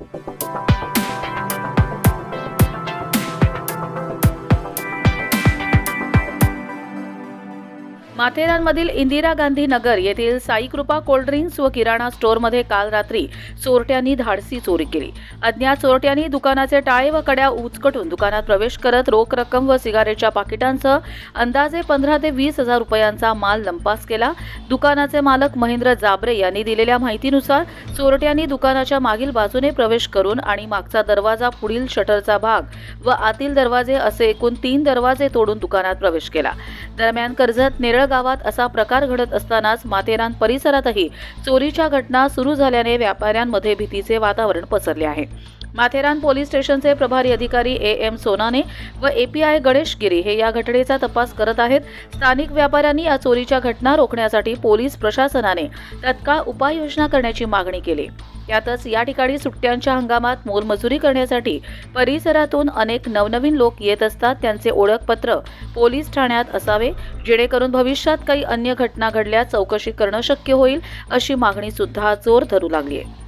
Thank you. माथेरानमधील Indira Gandhi Nagar येथील Saikripa cold drinks व किराणा स्टोअरमध्ये काल रात्री चोरट्यांनी धाडसी चोरी केली. अज्ञात चोरट्यांनी दुकानाचे टाळे व कड्या उचकटून दुकानात प्रवेश करत रोख रक्कम व सिगारेटच्या पाकिटांसह अंदाजे पंधरा ते वीस हजार रुपयांचा माल लंपास केला. दुकानाचे मालक महेंद्र जाबरे यांनी दिलेल्या माहितीनुसार चोरट्यांनी दुकानाच्या मागील बाजूने प्रवेश करून आणि मागचा दरवाजा पुढील शटरचा भाग व आतील दरवाजे असे एकूण तीन दरवाजे तोडून दुकानात प्रवेश केला. दरम्यान कर्जत नेरळ गावात असा प्रकार घडत असतानाच माथेरान परिसरातही चोरीच्या घटना सुरू झाल्याने व्यापाऱ्यांमध्ये भीतीचे वातावरण पसरले आहे. माथेरान पोलीस स्टेशनचे प्रभारी अधिकारी ए एम सोनाने व एपीआय गणेश गिरी हे या घटनेचा तपास करत आहेत. स्थानिक व्यापाऱ्यांनी या चोरीच्या घटना रोखण्यासाठी पोलीस प्रशासनाने तत्काळ उपाययोजना करण्याची मागणी केली. यातच या ठिकाणी सुट्ट्यांच्या हंगामात मोलमजुरी करण्यासाठी परिसरातून अनेक नवनवीन लोक येत असतात. त्यांचे ओळखपत्र पोलीस ठाण्यात असावे. जेणेकरून भविष्यात काही अन्य घटना घडल्यास चौकशी करणं शक्य होईल अशी मागणी सुद्धा जोर धरू लागली आहे